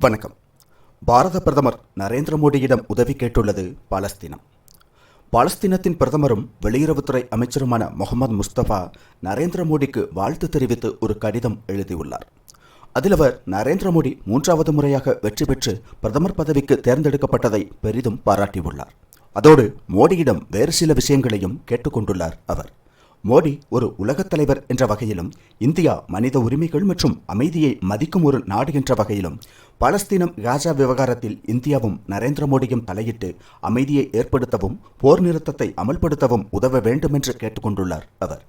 வணக்கம். பாரத பிரதமர் நரேந்திர மோடியிடம் உதவி கேட்டுள்ளது பாலஸ்தீனம். பாலஸ்தீனத்தின் பிரதமரும் வெளியுறவுத்துறை அமைச்சருமான முகமது முஸ்தபா நரேந்திர மோடிக்கு வாழ்த்து தெரிவித்து ஒரு கடிதம் எழுதியுள்ளார். அதில் அவர் நரேந்திர மோடி மூன்றாவது முறையாக வெற்றி பெற்று பிரதமர் பதவிக்கு தேர்ந்தெடுக்கப்பட்டதை பெரிதும் பாராட்டியுள்ளார். அதோடு மோடியிடம் வேறு சில விஷயங்களையும் கேட்டுக்கொண்டுள்ளார் அவர். மோடி ஒரு உலகத் தலைவர் என்ற வகையிலும் இந்தியா மனித உரிமைகள் மற்றும் அமைதியை மதிக்கும் ஒரு நாடு என்ற வகையிலும் பாலஸ்தீனம் காசா விவகாரத்தில் இந்தியாவும் நரேந்திர மோடியும் தலையிட்டு அமைதியை ஏற்படுத்தவும் போர் நிறுத்தத்தை அமல்படுத்தவும் உதவ வேண்டும் என்று கேட்டுக்கொண்டுள்ளார் அவர்.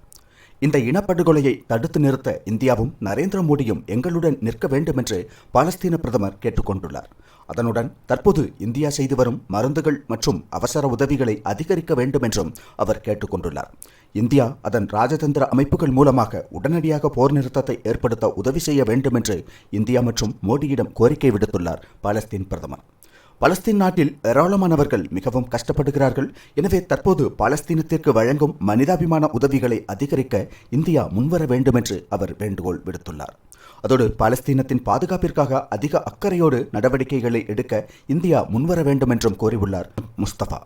இந்த இனப்படுகொலையை தடுத்து நிறுத்த இந்தியாவும் நரேந்திர மோடியும் எங்களுடன் நிற்க வேண்டும் என்று பாலஸ்தீன பிரதமர் கேட்டுக்கொண்டுள்ளார். அதனுடன் தற்போது இந்தியா செய்து வரும் மருந்துகள் மற்றும் அவசர உதவிகளை அதிகரிக்க வேண்டும் என்றும் அவர் கேட்டுக்கொண்டுள்ளார். இந்தியா அதன் ராஜதந்திர அமைப்புகள் மூலமாக உடனடியாக போர் நிறுத்தத்தை ஏற்படுத்த உதவி செய்ய வேண்டும் என்று இந்தியா மற்றும் மோடியிடம் கோரிக்கை விடுத்துள்ளார் பாலஸ்தீன் பிரதமர். பலஸ்தீன் நாட்டில் ஏராளமானவர்கள் மிகவும் கஷ்டப்படுகிறார்கள். எனவே தற்போது பாலஸ்தீனத்திற்கு வழங்கும் மனிதாபிமான உதவிகளை அதிகரிக்க இந்தியா முன்வர வேண்டும் என்று அவர் வேண்டுகோள் விடுத்துள்ளார். அதோடு பாலஸ்தீனத்தின் பாதுகாப்பிற்காக அதிக அக்கறையோடு நடவடிக்கைகளை எடுக்க இந்தியா முன்வர வேண்டும் என்றும் கோரியுள்ளார் முஸ்தபா.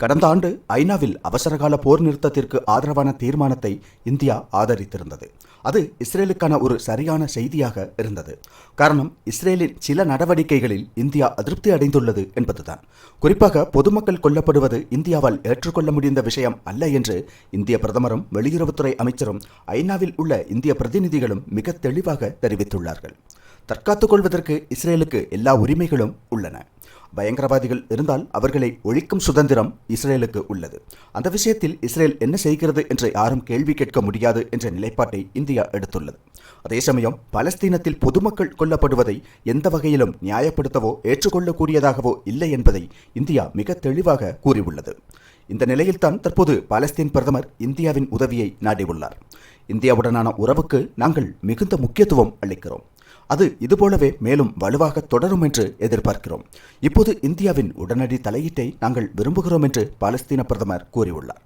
கடந்த ஆண்டு ஐநாவில் அவசரகால போர் நிறுத்தத்திற்கு ஆதரவான தீர்மானத்தை இந்தியா ஆதரித்திருந்தது. அது இஸ்ரேலுக்கான ஒரு சரியான செய்தியாக இருந்தது. காரணம் இஸ்ரேலின் சில நடவடிக்கைகளில் இந்தியா அதிருப்தி அடைந்துள்ளது என்பதுதான். குறிப்பாக பொதுமக்கள் கொல்லப்படுவது இந்தியாவால் ஏற்றுக்கொள்ள முடிந்த விஷயம் அல்ல என்று இந்திய பிரதமரும் வெளியுறவுத்துறை அமைச்சரும் ஐநாவில் உள்ள இந்திய பிரதிநிதிகளும் மிக தெளிவாக தெரிவித்துள்ளார்கள். தற்காத்துக் கொள்வதற்கு இஸ்ரேலுக்கு எல்லா உரிமைகளும் உள்ளன. பயங்கரவாதிகள் இருந்தால் அவர்களை ஒழிக்கும் சுதந்திரம் இஸ்ரேலுக்கு உள்ளது. அந்த விஷயத்தில் இஸ்ரேல் என்ன செய்கிறது என்று யாரும் கேள்வி கேட்க முடியாது என்ற நிலைப்பாட்டை இந்தியா எடுத்துள்ளது. அதே சமயம் பலஸ்தீனத்தில் பொதுமக்கள் கொல்லப்படுவதை எந்த வகையிலும் நியாயப்படுத்தவோ ஏற்றுக்கொள்ளக்கூடியதாகவோ இல்லை என்பதை இந்தியா மிக தெளிவாக கூறியுள்ளது. இந்த நிலையில்தான் தற்போது பாலஸ்தீன் பிரதமர் இந்தியாவின் உதவியை நாடியுள்ளார். இந்தியாவுடனான உறவுக்கு நாங்கள் மிகுந்த முக்கியத்துவம் அளிக்கிறோம். அது இதுபோலவே மேலும் வலுவாக தொடரும் என்று எதிர்பார்க்கிறோம். இப்போது இந்தியாவின் உடனடி தலையீட்டை நாங்கள் விரும்புகிறோம் என்று பாலஸ்தீன பிரதமர் கூறியுள்ளார்.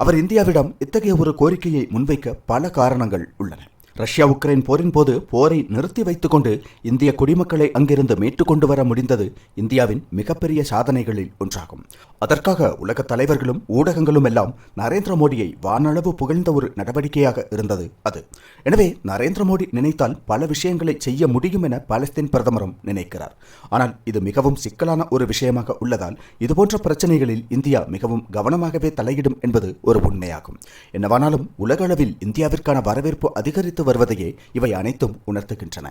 அவர் இந்தியாவிடம் இத்தகைய ஒரு கோரிக்கையை முன்வைக்க பல காரணங்கள் உள்ளன. ரஷ்யா உக்ரைன் போரின் போது போரை நிறுத்தி வைத்துக்கொண்டு இந்திய குடிமக்களை அங்கிருந்து மீட்டு கொண்டு வர முடிந்தது இந்தியாவின் மிகப்பெரிய சாதனைகளில் ஒன்றாகும். அதற்காக உலக தலைவர்களும் ஊடகங்களும் எல்லாம் நரேந்திர மோடியை வானளவு புகழ்ந்த ஒரு நடவடிக்கையாக இருந்தது அது. எனவே நரேந்திர மோடி நினைத்தால் பல விஷயங்களை செய்ய முடியும் என பாலஸ்தீன் பிரதமரும் நினைக்கிறார். ஆனால் இது மிகவும் சிக்கலான ஒரு விஷயமாக உள்ளதால் இதுபோன்ற பிரச்சனைகளில் இந்தியா மிகவும் கவனமாகவே தலையிடும் என்பது ஒரு உண்மையாகும். என்னவானாலும் உலகளவில் இந்தியாவிற்கான வரவேற்பு அதிகரித்து வருவதையே இவை அனைத்தும் உணர்த்துகின்றன.